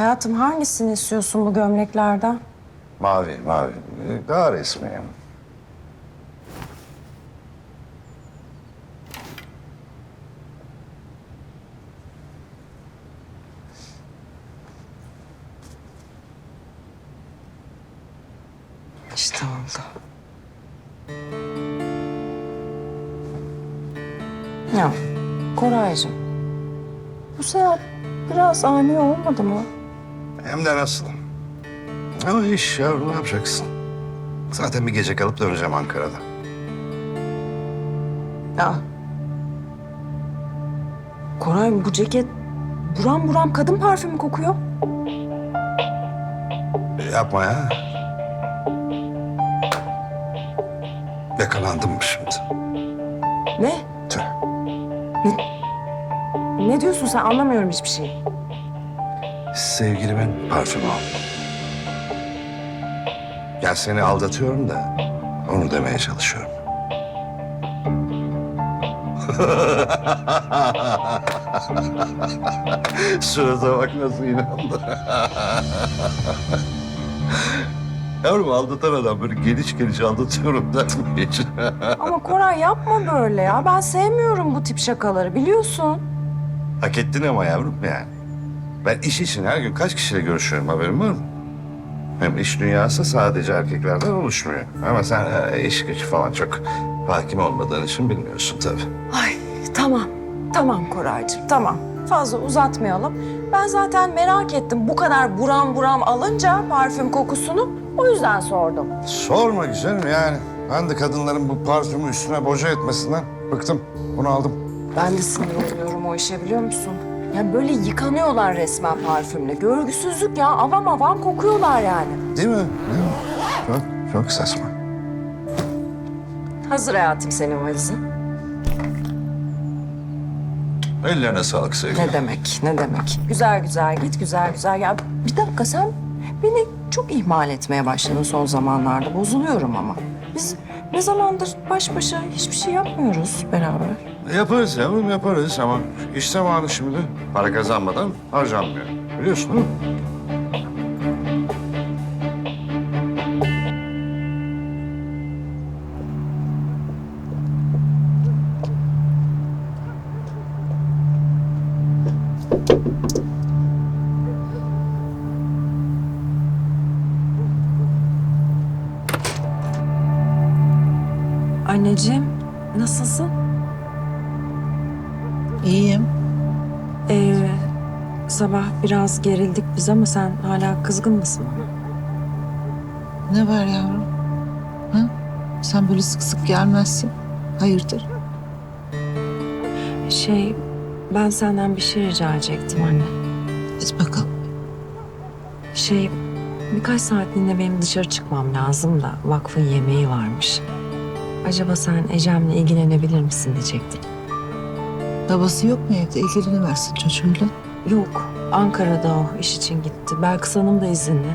Hayatım hangisini istiyorsun bu gömleklerden? Mavi, mavi. Ee, Daha resmi yani. İşte oldu. Ya Koraycığım. Bu seyahat biraz ani olmadı mı? Hem de nasıl? Ama iş yavrum ne yapacaksın? Zaten bir gece kalıp döneceğim Ankara'da. Ya. Koray bu ceket buram buram kadın parfümü kokuyor. Yapma ya. Yakalandım mı şimdi? Ne? Tüh. Ne diyorsun sen anlamıyorum hiçbir şey. Sevgilimin parfümü o. Ya seni aldatıyorum da onu demeye çalışıyorum. Surata bak nasıl inandı. Yavrum aldatan adam böyle geliş geliş aldatıyorum der mi hiç? Ama Koray yapma böyle ya. Ben sevmiyorum bu tip şakaları biliyorsun. Hak ettin ama yavrum yani. Ben iş için her gün kaç kişiyle görüşüyorum haberin var mı? Hem iş dünyası sadece erkeklerden oluşmuyor. Ama sen e, iş gücü falan çok hakim olmadığın için bilmiyorsun tabii. Ay tamam. Tamam Koraycığım tamam. Fazla uzatmayalım. Ben zaten merak ettim bu kadar buram buram alınca parfüm kokusunu. O yüzden sordum. Sorma güzelim yani. Ben de kadınların bu parfümü üstüne boca etmesinden bıktım. Bunu aldım. Ben de sinir oluyorum o işe biliyor musun? Ya böyle yıkanıyorlar resmen parfümle. Görgüsüzlük ya. Avam avam kokuyorlar yani. Değil mi? Değil mi? Çok, çok saçma. Hazır hayatım senin valizin. Ellerine sağlık sevgilim. Ne demek, ne demek. Güzel güzel git, güzel güzel. Ya bir dakika sen beni çok ihmal etmeye başladın son zamanlarda. Bozuluyorum ama. Biz ne zamandır baş başa hiçbir şey yapmıyoruz beraber. Yaparız yavrum yaparız ama iş zamanı şimdi. Para kazanmadan harcanmıyor. Biliyorsun değil mi? Sabah biraz gerildik biz ama sen hala kızgın mısın bana? Ne var yavrum? Ha? Sen böyle sık sık gelmezsin. Hayırdır? Şey, ben senden bir şey rica edecektim anne. Et bakalım. Şey, birkaç saatliğine benim dışarı çıkmam lazım da vakfın yemeği varmış. Acaba sen Ecem'le ilgilenebilir misin diyecektim. Babası yok mu evde? İlgileniversin çocuğuyla. Yok, Ankara'da o iş için gitti. Belkıs Hanım da izinli.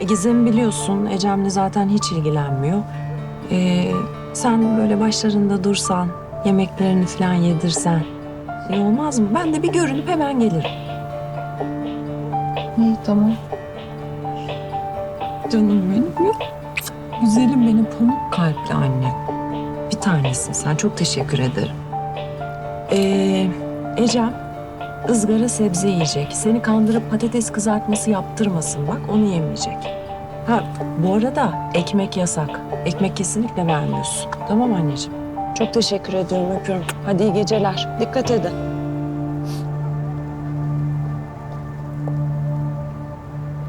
E, Gizem'i biliyorsun, Ecem'le zaten hiç ilgilenmiyor. Ee, sen böyle başlarında dursan, yemeklerini falan yedirsen iyi olmaz mı? Ben de bir görünüp hemen gelirim. İyi tamam. Canım benim ya. Güzelim benim pamuk kalpli anne. Bir tanesin sen. Çok teşekkür ederim. Ee, Ecem ızgara sebze yiyecek. Seni kandırıp patates kızartması yaptırmasın bak. Onu yemeyecek. Ha bu arada ekmek yasak. Ekmek kesinlikle vermiyorsun. Tamam anneciğim. Çok teşekkür ediyorum. Öpüyorum. Hadi iyi geceler. Dikkat edin.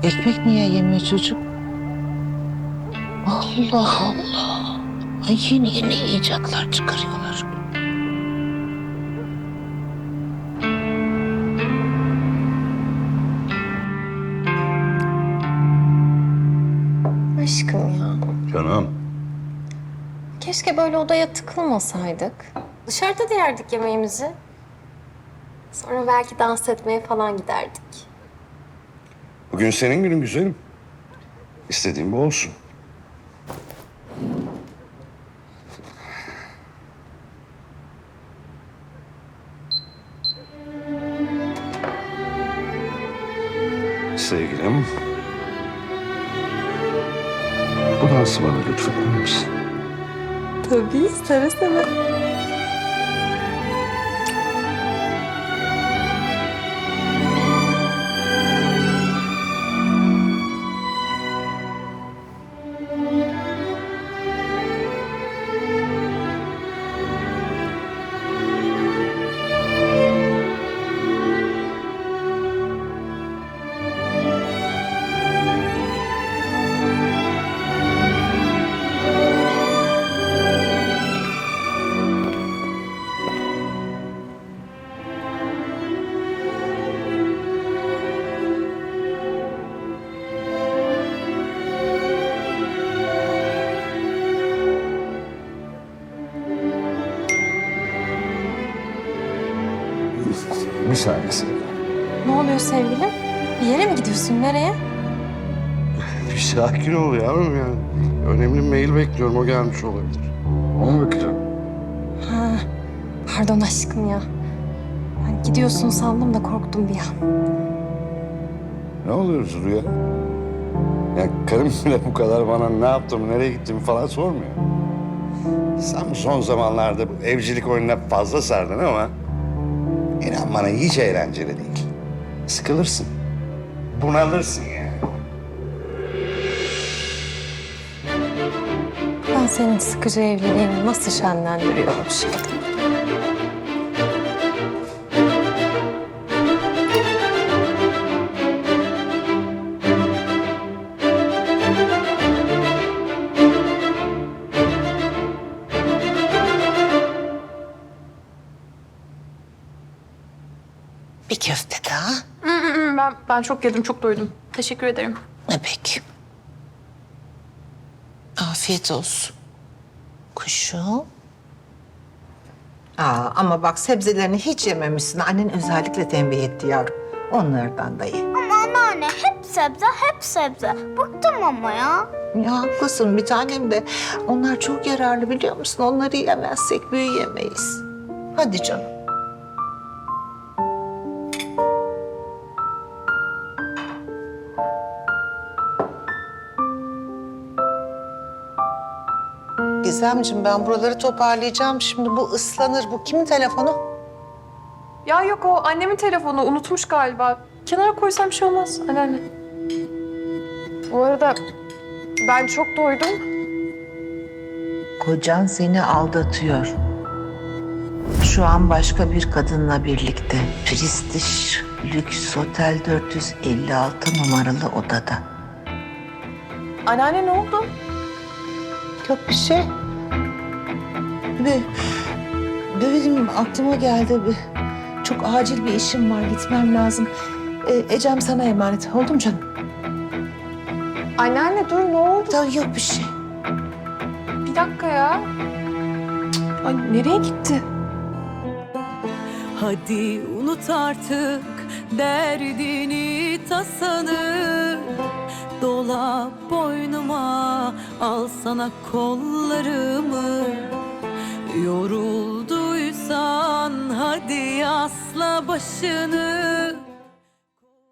Ekmek niye yemiyor çocuk? Allah Allah. Ay yeni yeni icatlar çıkarıyorlar. Keşke böyle odaya tıkılmasaydık. Dışarıda da yerdik yemeğimizi. Sonra belki dans etmeye falan giderdik. Bugün senin günün güzelim. İstediğim bu olsun. sevgilim. Bu dansı bana lütfeder misin? Tabii seve seve. Bir oluyor sevgilim? Bir yere mi gidiyorsun? Nereye? Bir sakin ol yavrum ya. Önemli mail bekliyorum. O gelmiş olabilir. Ona bakacağım. Ha, pardon aşkım ya. Ben gidiyorsun sandım da korktum bir an. Ne oluyoruz Rüya? Ya karım bile bu kadar bana ne yaptım, nereye gittim falan sormuyor. Sen bu son zamanlarda bu evcilik oyununa fazla sardın ama... ...inan bana hiç eğlenceli değil. Sıkılırsın. Bunalırsın yani. Ben senin sıkıcı evliliğini nasıl şenlendiriyorum Bir köfte daha. Ben, ben çok yedim, çok doydum. Teşekkür ederim. Ne peki? Afiyet olsun. Kuşum. Aa, ama bak sebzelerini hiç yememişsin. Annen özellikle tembih etti yavrum. Onlardan da ye. Ama anneanne hep sebze, hep sebze. Bıktım ama ya. Ya haklısın bir tanem de. Onlar çok yararlı biliyor musun? Onları yemezsek büyüyemeyiz. Hadi canım. Gizemciğim ben buraları toparlayacağım. Şimdi bu ıslanır. Bu kimin telefonu? Ya yok o annemin telefonu unutmuş galiba. Kenara koysam bir şey olmaz anneanne. Bu arada ben çok doydum. Kocan seni aldatıyor. Şu an başka bir kadınla birlikte. Prestij Lüks Otel 456 numaralı odada. Anneanne ne oldu? Yok bir şey. Bir, bebeğim aklıma geldi. Bir, çok acil bir işim var. Gitmem lazım. Ee, Ecem sana emanet. Oldu mu canım? Anneanne dur ne oldu? Tamam yok bir şey. Bir dakika ya. Cık, Ay nereye gitti? Hadi unut artık derdini tasanı Dola boynuma al sana kollarımı Yorulduysan hadi asla başını